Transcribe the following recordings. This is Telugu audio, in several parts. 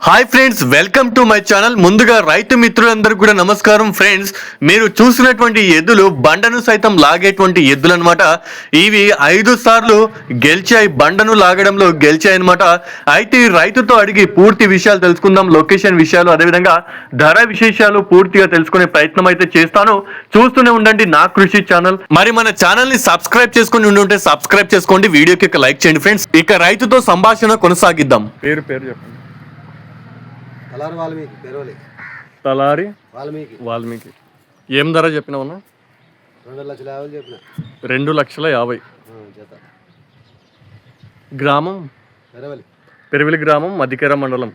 Hi friends welcome to my channel ముందుగా రైతు మిత్రులందరూ కూడా నమస్కారం ఫ్రెండ్స్ మీరు చూసినటువంటి ఎద్దులు బండను సైతం లాగేటువంటి ఎద్దులు అనమాట ఇవి ఐదు సార్లు గెలిచాయి బండను లాగడంలో గెలిచాయి అనమాట అయితే రైతుతో అడిగి పూర్తి విషయాలు తెలుసుకుందాం లొకేషన్ విషయాలు అదేవిధంగా ధర విశేషాలు పూర్తిగా తెలుసుకునే ప్రయత్నం అయితే చేస్తాను. చూస్తూనే ఉండండి నా కృషి ఛానల్ మరి మన ఛానల్ని సబ్స్క్రైబ్ చేసుకుని ఉండి ఉంటే సబ్స్క్రైబ్ చేసుకోండి వీడియోకి లైక్ చేయండి ఫ్రెండ్స్ ఇక రైతుతో సంభాషణ కొనసాగిద్దాం. పేరు పేరు చెప్పండి. కలార్ వాల్మీకి తలారి వాల్మీకి. వాల్మీకి. ఏం ధర చెప్పినావన్నా? రెండు లక్షల యాభై చెప్పిన. రెండు లక్షల యాభై. జత గ్రామం? పెరవలి. పెరివిలి గ్రామం మధ్యకేర మండలం.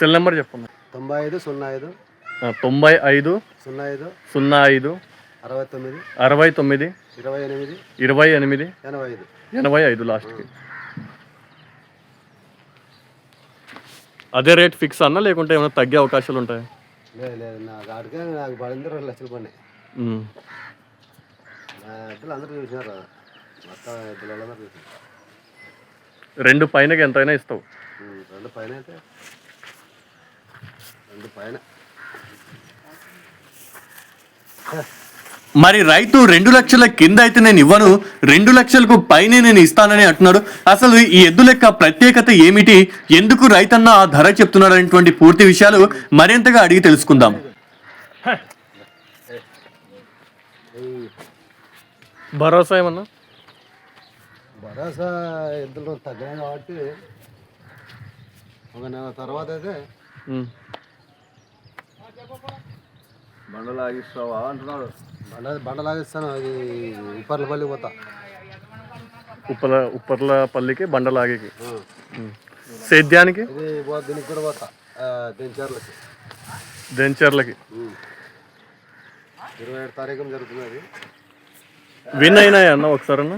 సెల్ నెంబర్ చెప్పండి తొంభై ఐదు సున్నా ఐదు. తొంభై ఐదు సున్నా ఐదు. సున్నా ఐదు అరవై తొమ్మిది. అరవై తొమ్మిది ఇరవై ఎనిమిది. ఇరవై ఎనిమిది ఎనభై ఐదు. ఎనభై ఐదు లాస్ట్కి. అదే రేట్ ఫిక్స్ అన్నా లేకుంటే ఏమైనా తగ్గే అవకాశాలు ఉంటాయి? లేదు లేదు నాకు ఆడికే నాకు పడింది రెండు లక్షలు పడినాయి. నా ఎద్దులు అందరూ చూసినారు? మొత్తం ఎద్దులు అందరూ చూసినారు. రెండు పైనకి ఎంతైనా ఇస్తావు. ఉమ్, రెండు పైన అయితే. రెండు పైన. మరి రైతు రెండు లక్షల కింద అయితే నేను ఇవ్వను రెండు లక్షలకు పైనే నేను ఇస్తానని అంటున్నాడు. అసలు ఈ ఎద్దు లెక్క ప్రత్యేకత ఏమిటి? ఎందుకు రైతన్న ఆ ధర చెప్తున్నాడు అనేటువంటి పూర్తి విషయాలు మరింతగా అడిగి తెలుసుకుందాం. భరోసా ఏమన్నా? భరోసా ఎద్దులు తగ్గినాయి కాబట్టి ఒక నెల తర్వాత అయితే బండలాగిస్తావా అంటున్నాడు. బండ బండలాగిస్తాను అది ఉప్పర్లపల్లి పోతా. ఉప్పల ఉప్పర్లపల్లికి బండలాగికి. సేద్యానికి? ఇది పో- దీనికి కూడా పోతా దించర్లకి. దెంచర్లకి. ఇరవై ఏడు తారీఖు జరుగుతుంది అది విన్ అయినాయి అన్న ఒకసారి అన్న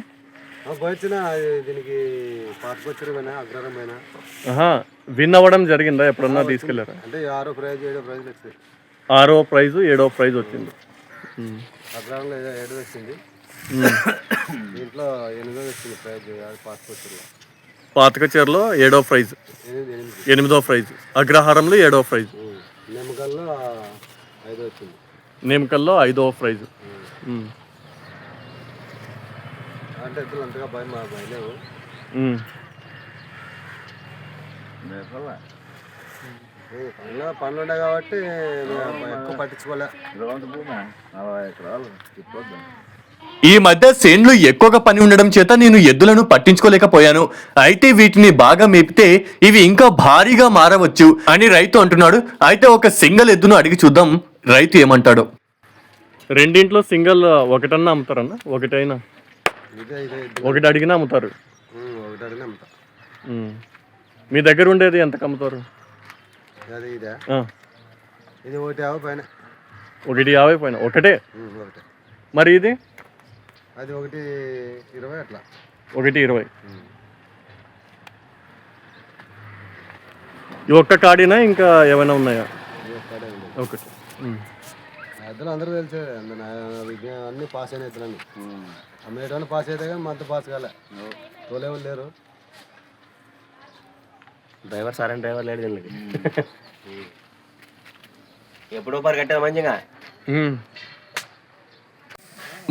పోయిన దీనికి పాతకొచ్చిన పోయినా అగ్రహారం పోయినా ఆహా విన్ అవ్వడం జరిగిందా? ఎప్పుడన్నా తీసుకెళ్ళారా? అంటే ఆరో ప్రైజ్ ఏడో ప్రైజ్లు వచ్చింది. ఆరో ప్రైజ్ ఏడో ప్రైజ్ వచ్చింది. ఉమ్. అగ్రహారంలో ఏదో ఏడు వచ్చింది. దీంట్లో ఎనిమిదో వచ్చింది ప్రైజ్ పాతక చీరలో ఏడో ప్రైజ్. ఎనిమిది ప్రైజ్. అగ్రహారంలో ఏడో ప్రైజ్. ఉమ్. నిమ్మకాయల్లో ఐదో వచ్చింది. నేమకల్లో ఐదో ప్రైజ్. అంటే ఎద్దులు అంతగా భయం భయలేవు పనులు పనులు ఉన్నాయి కాబట్టి ఎక్కువ పట్టించుకోలే. ఈ మధ్య సేన్లు ఎక్కువగా పని ఉండడం చేత నేను ఎద్దులను పట్టించుకోలేకపోయాను. అయితే వీటిని బాగా మేపితే ఇవి ఇంకా భారీగా మారవచ్చు అని రైతు అంటున్నాడు. అయితే ఒక సింగల్ ఎద్దును అడిగి చూద్దాం. రైతు ఏమంటాడు? రెండింట్లో సింగల్ ఒకటన్నా అమ్ముతారన్న? ఒకటైనా? ఒకటి అడిగినా అమ్ముతారు. మీ దగ్గర ఉండేది ఎంతకు అమ్ముతారు? ఇదే? ఒకటి యాభై పైన. ఒకటి యాభై పైన. ఒకటే? మరి ఇది? అది ఒకటి ఇరవై అట్లా. ఒకటి ఇరవై. ఈ ఒక్క కాడినా ఇంకా ఏమైనా ఉన్నాయా. ఒకటి. ఎద్దులు అందరూ తెలిసే. అన్ని పాస్ అయిన ఎద్దులన్నీ అమ్మేటోళ్ళు పాస్ అయితే కానీ మనతో పాస్ కాలే. తోలేవాళ్ళు లేరు. డ్రైవర్ సార్ అని డ్రైవర్ లేడు దీనికి ఎప్పుడో పరి కట్టారు మంచిగా.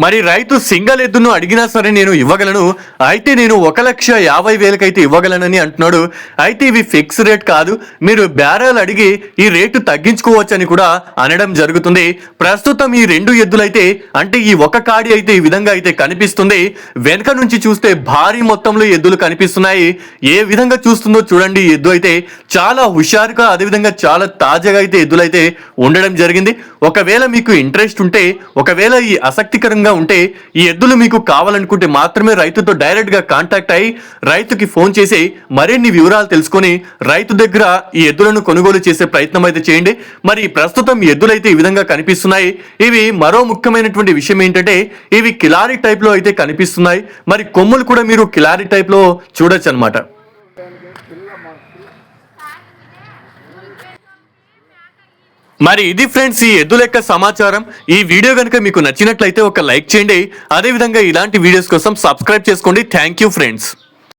మరి రైతు సింగల్ ఎద్దును అడిగినా సరే నేను ఇవ్వగలను. అయితే నేను ఒక లక్ష యాభై వేలకైతే ఇవ్వగలనని అంటున్నాడు. అయితే ఇవి ఫిక్స్ రేట్ కాదు. మీరు బ్యారల్ అడిగి ఈ రేటు తగ్గించుకోవచ్చని కూడా అనడం జరుగుతుంది. ప్రస్తుతం ఈ రెండు ఎద్దులైతే అంటే ఈ ఒక కాడి అయితే ఈ విధంగా అయితే కనిపిస్తుంది. వెనక నుంచి చూస్తే భారీ మొత్తంలో ఎద్దులు కనిపిస్తున్నాయి. ఏ విధంగా చూస్తుందో చూడండి. ఎద్దు అయితే చాలా హుషారుగా అదేవిధంగా చాలా తాజాగా అయితే ఎద్దులైతే ఉండడం జరిగింది. ఒకవేళ మీకు ఇంట్రెస్ట్ ఉంటే ఒకవేళ ఈ ఆసక్తికరంగా ఉంటే ఈ ఎద్దులు మీకు కావాలనుకుంటే మాత్రమే రైతుతో డైరెక్ట్గా కాంటాక్ట్ అయ్యి రైతుకి ఫోన్ చేసి మరిన్ని వివరాలు తెలుసుకొని రైతు దగ్గర ఈ ఎద్దులను కొనుగోలు చేసే ప్రయత్నం అయితే చేయండి. మరి ప్రస్తుతం ఎద్దులైతే ఈ విధంగా కనిపిస్తున్నాయి. ఇవి మరో ముఖ్యమైనటువంటి విషయం ఏంటంటే ఇవి కిలారీ టైప్లో అయితే కనిపిస్తున్నాయి. మరి కొమ్ములు కూడా మీరు కిలారీ టైప్లో చూడొచ్చు అనమాట మరి ఇది ఫ్రెండ్స్ ఈ ఎద్దు లెక్క సమాచారం. ఈ వీడియో కనుక మీకు నచ్చినట్లయితే ఒక లైక్ చేయండి. అదేవిధంగా ఇలాంటి వీడియోస్ కోసం సబ్స్క్రైబ్ చేసుకోండి. Thank you friends